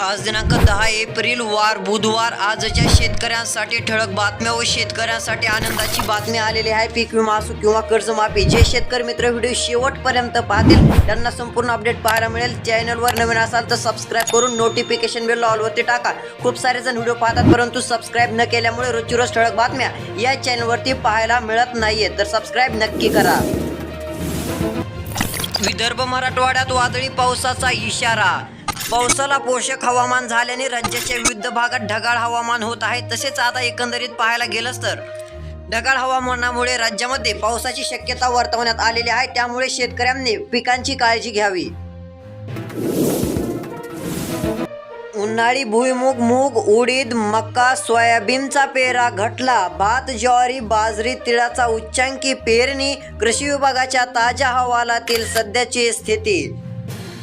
आज दिनांक दहा एप्रिल वार बुधवार आजच्या शेतकऱ्यांसाठी ठळक बातम्या व शेतकऱ्यांसाठी आनंदाची बातमी आलेली आहे. पीक विमा असो किंवा कर्जमाफी जे शेतकरी मित्र व्हिडिओ शेवटपर्यंत पाहतील त्यांना संपूर्ण अपडेट पाहायला मिळेल. चॅनलवर नवीन असाल तर सबस्क्राईब करून नोटिफिकेशन बेल ऑलवरती टाका. खूप सारे जण व्हिडिओ पाहतात परंतु सबस्क्राईब न केल्यामुळे रोजची रोज ठळक बातम्या या चॅनलवरती पाहायला मिळत नाहीये. तर सबस्क्राईब नक्की करा. विदर्भ मराठवाड्यात वादळी पावसाचा इशारा पावसाला पोषक हवामान झाल्याने राज्याच्या विविध भागात ढगाळ हवामान होत आहे. तसेच आता एकंदरीत पाहायला गेलंच तर ढगाळ हवामानामुळे राज्यामध्ये पावसाची शक्यता वर्तवण्यात आलेली आहे. त्यामुळे शेतकऱ्यांनी पिकांची काळजी घ्यावी. उन्हाळी भुईमूग मूग उडीद मका सोयाबीनचा पेरा घटला. भात ज्वारी बाजरी तिळाचा उच्चांकी पेरणी कृषी विभागाच्या ताज्या अहवालातील सध्याची स्थिती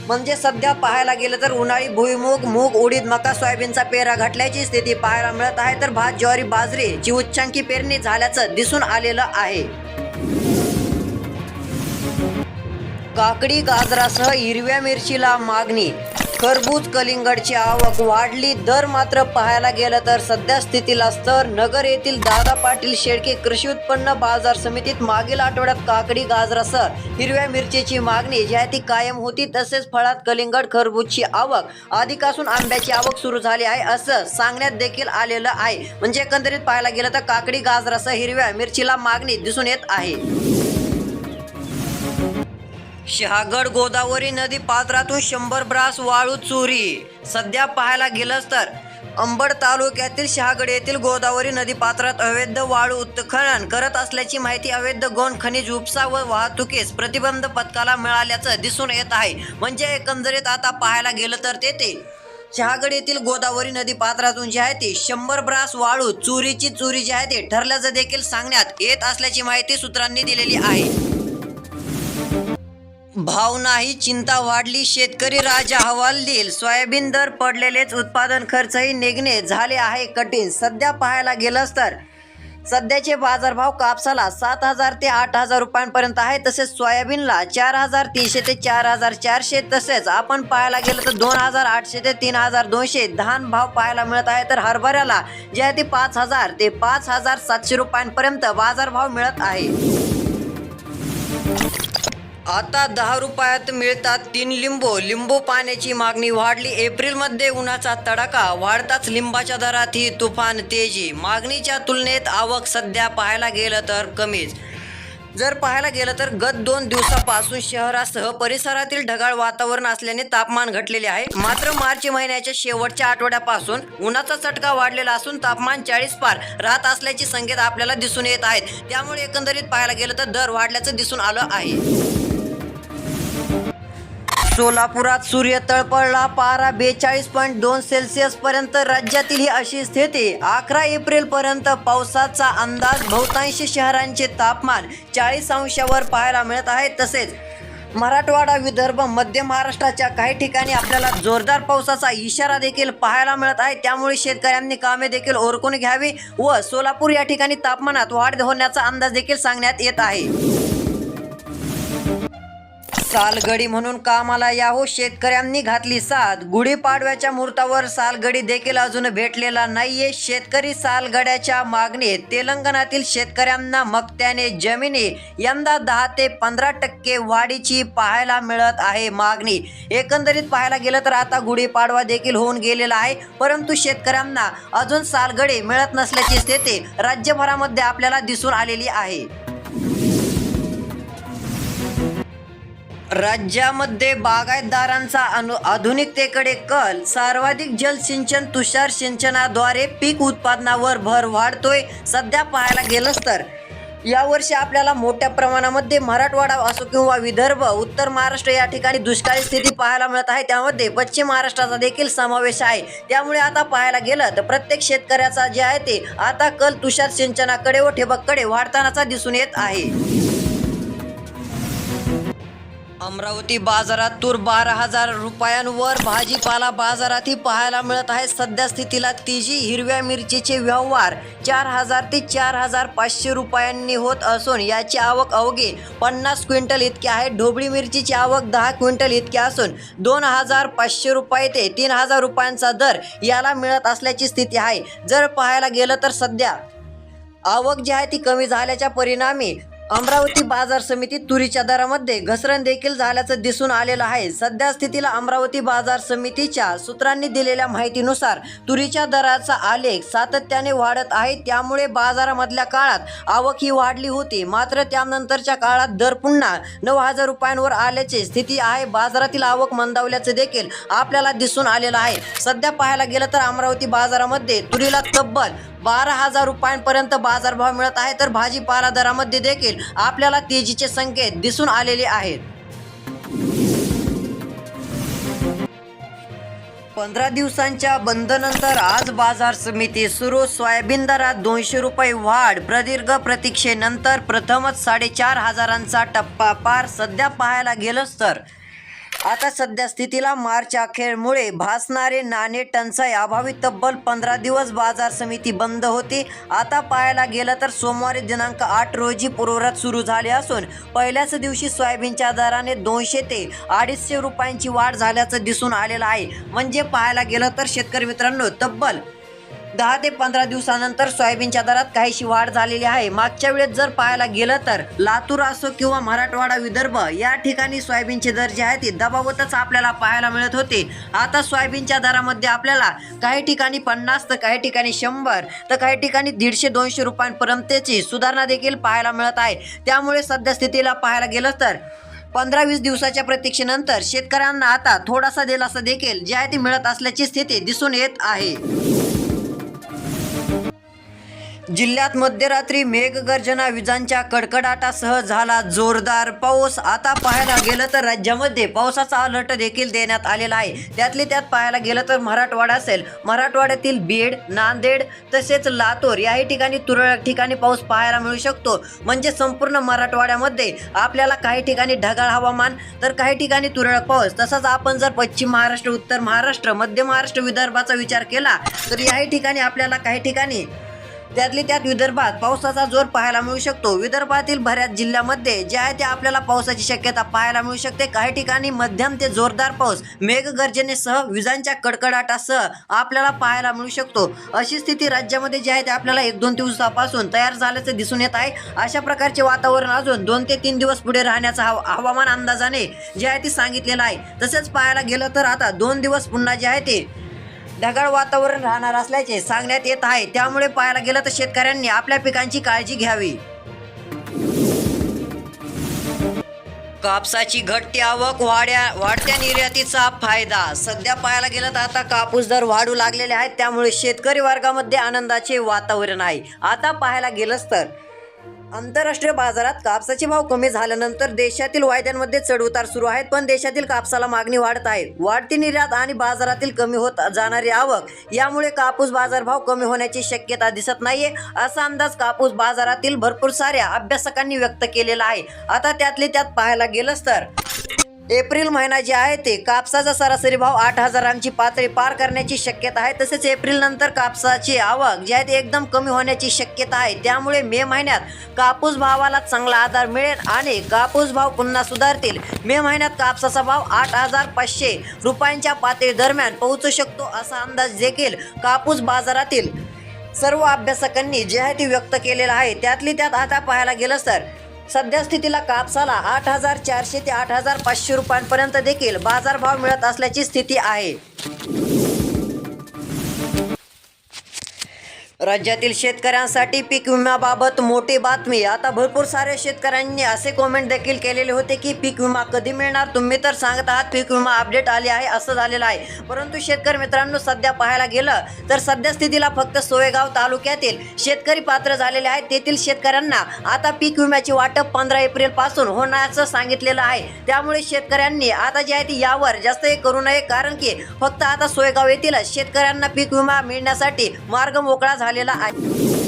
म्हणजे सध्या पाहायला गेलं तर उन्हाळी भुईमूग मूग उडीद मका सोयाबीनचा पेरा घटल्याची स्थिती पाहायला मिळत आहे. तर भात ज्वारी बाजरीची उच्चांकी पेरणी झाल्याचं दिसून आलेलं आहे. काकडी गाजरासह हिरव्या मिरचीला मागणी. खरबूज कलिंगडची आवक वाढली दर मात्र पाहायला गेलं तर सध्या स्थितीला स्तर. नगर येथील दादा पाटील शेळके कृषी उत्पन्न बाजार समितीत मागील आठवड्यात काकडी गाजरासह हिरव्या मिरचीची मागणी ज्या ती कायम होती तसेच फळात कलिंगड खरबूजची आवक. आधीपासून आंब्याची आवक सुरू झाली आहे असं सांगण्यात देखील आलेलं आहे. म्हणजे एकंदरीत पाहायला गेलं तर काकडी गाजरासह हिरव्या मिरचीला मागणी दिसून येत आहे. शहागड गोदावरी नदी पात्रातून शंभर ब्रास वाळू चोरी. सध्या पाहायला गेलंच तर अंबड तालुक्यातील शहागड येथील गोदावरी नदी पात्रात अवैध वाळू उत्खनन करत असल्याची माहिती अवैध गौण खनिज उपसा व वाहतुकीस प्रतिबंध पथकाला मिळाल्याचं दिसून येत आहे. म्हणजे एकंदरीत आता पाहायला गेलं तर तेथे शहागड येथील गोदावरी नदी पात्रातून जी आहे ती शंभर ब्रास वाळू चोरीची चोरी जी आहे ती ठरल्याचं देखील सांगण्यात येत असल्याची माहिती सूत्रांनी दिलेली आहे. भाव नाही चिंता वाढली शेतकरी राजा हवाल देईल. सोयाबीन दर पडलेलेच उत्पादन खर्चही निघणे झाले आहे कठीण. सध्या पाहायला गेलंच तर सध्याचे बाजारभाव कापसाला सात हजार ते आठ हजार रुपयांपर्यंत आहे तसेच सोयाबीनला चार हजार तीनशे ते चार हजार चारशे तसेच आपण पाहायला गेलं तर दोन हजार आठशे ते तीन हजार दोनशे धान भाव पाहायला मिळत आहे तर हरभऱ्याला जे आहे ते पाच हजार ते पाच हजार सातशे रुपयांपर्यंत बाजारभाव मिळत आहे. आता दहा रुपयात मिळतात तीन लिंबू. लिंबू पाण्याची मागणी वाढली. एप्रिलमध्ये उन्हाचा तडाखा वाढताच लिंबाच्या दरात ही तुफान तेजी. मागणीच्या तुलनेत आवक सध्या पाहायला गेलं तर कमीच. जर पाहायला गेलं तर गत दोन दिवसापासून शहरासह परिसरातील ढगाळ वातावरण असल्याने तापमान घटलेले आहे. मात्र मार्च महिन्याच्या शेवटच्या आठवड्यापासून उन्हाचा चटका वाढलेला असून तापमान चाळीस पार राहत असल्याची संकेत आपल्याला दिसून येत आहेत. त्यामुळे एकंदरीत पाहायला गेलं तर दर वाढल्याचं दिसून आलं आहे. सोलापुरात सूर्य तळपळला पारा बेचाळीस पॉईंट दोन सेल्सिअस पर्यंत राज्यातील ही अशी स्थिती. अकरा एप्रिल पर्यंत पावसाचा अंदाज बहुतांश शहरांचे तापमान चाळीस अंशावर पाहायला मिळत आहे. तसेच मराठवाडा विदर्भ मध्य महाराष्ट्राच्या काही ठिकाणी आपल्याला जोरदार पावसाचा इशारा देखील पाहायला मिळत आहे. त्यामुळे शेतकऱ्यांनी कामे देखील ओरकून घ्यावी व सोलापूर या ठिकाणी तापमानात वाढ होण्याचा अंदाज देखील सांगण्यात येत आहे. सालगडी म्हणून कामाला याहो शेतकऱ्यांनी घातली साथ. गुढीपाडव्याच्या मुहूर्तावर सालगडी देखील अजून भेटलेला नाहीये. शेतकरी सालगड्याच्या मागणीत तेलंगणातील शेतकऱ्यांना मक्त्याने जमिनी यंदा दहा ते पंधरा टक्के वाढीची पाहायला मिळत आहे मागणी. एकंदरीत पाहायला गेलं तर आता गुढीपाडवा देखील होऊन गेलेला आहे. परंतु शेतकऱ्यांना अजून सालगडी मिळत नसल्याची स्थिती राज्यभरामध्ये आपल्याला दिसून आलेली आहे. राज्यामध्ये बागायतदारांचा अनु आधुनिकतेकडे कल सर्वाधिक जलसिंचन तुषार सिंचनाद्वारे पीक उत्पादनावर भर वाढतोय सध्या पाहायला गेलंच तर. यावर्षी आपल्याला मोठ्या प्रमाणामध्ये मराठवाडा असो किंवा विदर्भ उत्तर महाराष्ट्र या ठिकाणी दुष्काळी स्थिती पाहायला मिळत आहे. त्यामध्ये पश्चिम महाराष्ट्राचा देखील समावेश आहे. त्यामुळे आता पाहायला गेलं तर प्रत्येक शेतकऱ्याचा जे आहे ते आता कल तुषार सिंचनाकडे व ठिबककडे वाढतानाचा दिसून येत आहे. अमरावती बाजारात तूर बारा हजार रुपयांवर भाजीपाला बाजारातही पाहायला मिळत आहे. सध्या स्थितीला तिजी हिरव्या मिरचीचे व्यवहार चार हजार ते चार हजार पाचशे रुपयांनी होत असून याची आवक अवघी पन्नास क्विंटल इतकी आहे. ढोबळी मिरचीची आवक दहा क्विंटल इतकी असून दोन हजार पाचशे रुपये ते तीन हजार रुपयांचा दर याला मिळत असल्याची स्थिती आहे. जर पाहायला गेलं तर सध्या आवक जी आहे ती कमी झाल्याच्या परिणामी अमरावती बाजार समितीत तुरीच्या दरामध्ये घसरण देखील झाल्याचं दिसून आलेलं आहे. सध्या स्थितीला अमरावती बाजार समितीच्या सूत्रांनी दिलेल्या माहितीनुसार तुरीच्या दराचा आलेख सातत्याने वाढत आहे. त्यामुळे बाजारामधल्या काळात आवक ही वाढली होती. मात्र त्यानंतरच्या काळात दर पुन्हा नऊ हजार रुपयांवर आल्याची स्थिती आहे. बाजारातील आवक मंदावल्याचं देखील आपल्याला दिसून आलेलं आहे. सध्या पाहायला गेलं तर अमरावती बाजारामध्ये तुरीला तब्बल बारा हजार रुपयांपर्यंत बाजारभाव मिळत आहे तर भाजीपाला दरामध्ये देखील आपल्याला तेजीचे संकेत दिसून आलेले आहेत. पंधरा दिवसांच्या बंदनंतर आज बाजार समिती सुरू. सोयाबीन दरात दोनशे रुपये वाढ. प्रदीर्घ प्रतीक्षेनंतर प्रथमच साडेचार हजारांचा टप्पा पार. सध्या पाहायला गेलंच तर आता सध्या स्थितीला मार्च अखेरमुळे भासणारे नाणे टंचाई. अभावी तब्बल पंधरा दिवस बाजार समिती बंद होती. आता पाहायला गेलं तर सोमवारी दिनांक आठ रोजी पूर्वरात सुरू झाले असून पहिल्याच दिवशी सोयाबीनच्या दराने दोनशे ते अडीचशे रुपयांची वाढ झाल्याचं दिसून आलेलं आहे. म्हणजे पाहायला गेलं तर शेतकरी मित्रांनो तब्बल दहा ते पंधरा दिवसानंतर सोयाबीनच्या दरात काहीशी वाढ झालेली आहे. मागच्या वेळेस जर पाहायला गेलं तर लातूर असो किंवा मराठवाडा विदर्भ या ठिकाणी सोयाबीनचे दर जे आहेत ते दबावतच आपल्याला पाहायला मिळत होते. आता सोयाबीनच्या दरामध्ये आपल्याला काही ठिकाणी पन्नास तर काही ठिकाणी शंभर तर काही ठिकाणी दीडशे दोनशे रुपयांपर्यंतची सुधारणा देखील पाहायला मिळत आहे. त्यामुळे सध्या स्थितीला पाहायला गेलं तर पंधरा वीस दिवसाच्या प्रतीक्षेनंतर शेतकऱ्यांना आता थोडासा दिलासा देखील जे आहे ते मिळत असल्याची स्थिती दिसून येत आहे. जिल्ह्यात मध्यरात्री मेघगर्जना विजांच्या कडकडाटासह झाला जोरदार पाऊस. आता पाहायला गेलं तर राज्यामध्ये पावसाचा अलर्ट देखील देण्यात आलेला आहे. त्यातले त्यात पाहायला गेलं तर मराठवाडा असेल. मराठवाड्यातील बीड नांदेड तसेच लातूर याही ठिकाणी तुरळक ठिकाणी पाऊस पाहायला मिळू शकतो. म्हणजे संपूर्ण मराठवाड्यामध्ये आपल्याला काही ठिकाणी ढगाळ हवामान तर काही ठिकाणी तुरळक पाऊस. तसंच आपण जर पश्चिम महाराष्ट्र उत्तर महाराष्ट्र मध्य महाराष्ट्र विदर्भाचा विचार केला तर याही ठिकाणी आपल्याला काही ठिकाणी त्यातली त्यात विदर्भात पावसाचा जोर पाहायला मिळू शकतो. विदर्भातील बऱ्याच जिल्ह्यामध्ये जे आहे ते आपल्याला पावसाची शक्यता पाहायला मिळू शकते. काही ठिकाणी मध्यम ते जोरदार पाऊस मेघगर्जनेसह विजांच्या कडकडाटासह आपल्याला पाहायला मिळू शकतो. अशी स्थिती राज्यामध्ये जी आहे ते आपल्याला एक दोन दिवसापासून तयार झाल्याचं दिसून येत आहे. अशा प्रकारचे वातावरण अजून दोन ते तीन दिवस पुढे राहण्याचा हवा- हवामान अंदाजाने जे आहे ते सांगितलेलं आहे. तसेच पाहायला गेलं तर आता दोन दिवस पुन्हा जे आहे ते ढगाळ वातावरण राहणार असल्याचे सांगण्यात येत आहे. त्यामुळे पाहायला गेलं तर शेतकऱ्यांनी आपल्या पिकांची काळजी घ्यावी. कापसाची घटती आवक वाढ्या वाढत्या निर्यातीचा फायदा. सध्या पाहायला गेलं तर आता कापूस दर वाढू लागलेले आहेत. त्यामुळे शेतकरी वर्गामध्ये आनंदाचे वातावरण आहे. आता पाहायला गेलंच तर आंतरराष्ट्रीय बाजारात कापसाचे भाव कमी झाल्यानंतर देशातील वायद्यांमध्ये चढउतार सुरू आहेत पण देशातील कापसाला मागणी वाढत आहे. वाढती निर्यात आणि बाजारातील कमी होत जाणारी आवक यामुळे कापूस बाजारभाव कमी होण्याची शक्यता दिसत नाहीये असा अंदाज कापूस बाजारातील भरपूर साऱ्या अभ्यासकांनी व्यक्त केलेला आहे. आता त्यातले त्यात पाहायला गेलंच तर. एप्रिल महिना जे आहे ते कापसाचा सरासरी भाव आठ हजारांची पातळी पार करण्याची शक्यता आहे. तसेच एप्रिल नंतर कापसाची आवक जी आहे ती एकदम कमी होण्याची शक्यता आहे. त्यामुळे मे महिन्यात कापूस भावाला चांगला आधार मिळेल आणि कापूस भाव पुन्हा सुधारतील. मे महिन्यात कापसाचा भाव आठ हजार पाचशे रुपयांच्या पातळी दरम्यान पोहोचू शकतो असा अंदाज देखील कापूस बाजारातील सर्व अभ्यासकांनी जे आहे ते व्यक्त केलेलं आहे. त्यातली त्यात आता पाहायला गेलं तर सध्या स्थितीला कापसाला आठ हजार चारशे ते आठ हजार पाचशे रुपयांपर्यंत देखील बाजारभाव मिळत असल्याची स्थिती आहे. राज्यातील शेतकऱ्यांसाठी पीक विम्याबाबत मोठी बातमी. आता भरपूर साऱ्या शेतकऱ्यांनी असे कॉमेंट देखील केलेले होते की पीक विमा कधी मिळणार? तुम्ही तर सांगत आहात पीक विमा अपडेट आले आहे असं झालेलं आहे. परंतु शेतकरी मित्रांनो सध्या पाहायला गेलं तर सध्या स्थितीला फक्त सोयगाव तालुक्यातील शेतकरी पात्र झालेले आहेत. तेथील शेतकऱ्यांना आता पीक विम्याची वाटप पंधरा एप्रिलपासून होण्याचं सांगितलेलं आहे. त्यामुळे शेतकऱ्यांनी आता जे आहे ते यावर जास्त हे करू नये कारण की फक्त आता सोयगाव येथील शेतकऱ्यांना पीक विमा मिळण्यासाठी मार्ग मोकळा झाला आलेला आहे.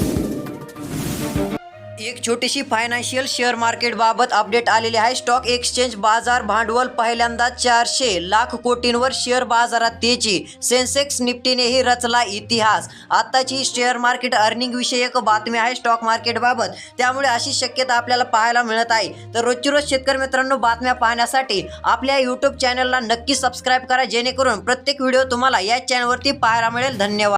एक छोटीशी फायनान्शियल शेअर मार्केट बाबत अपडेट आलेली आहे. स्टॉक एक्सचेंज बाजार भांडवल पहिल्यांदा चारशे लाख कोटींवर शेअर बाजारात तेजी. सेन्सेक्स निफ्टीनेही रचला इतिहास. आत्ताची शेअर मार्केट अर्निंग विषयक बातमी आहे स्टॉक मार्केट बाबत. त्यामुळे अशी शक्यता आपल्याला पाहायला मिळत आहे. तर रोजची रोज शेतकरी मित्रांनो बातम्या पाहण्यासाठी आपल्या यूट्यूब चॅनलला नक्की सबस्क्राईब करा जेणेकरून प्रत्येक व्हिडिओ तुम्हाला या चॅनलवरती पाहायला मिळेल. धन्यवाद.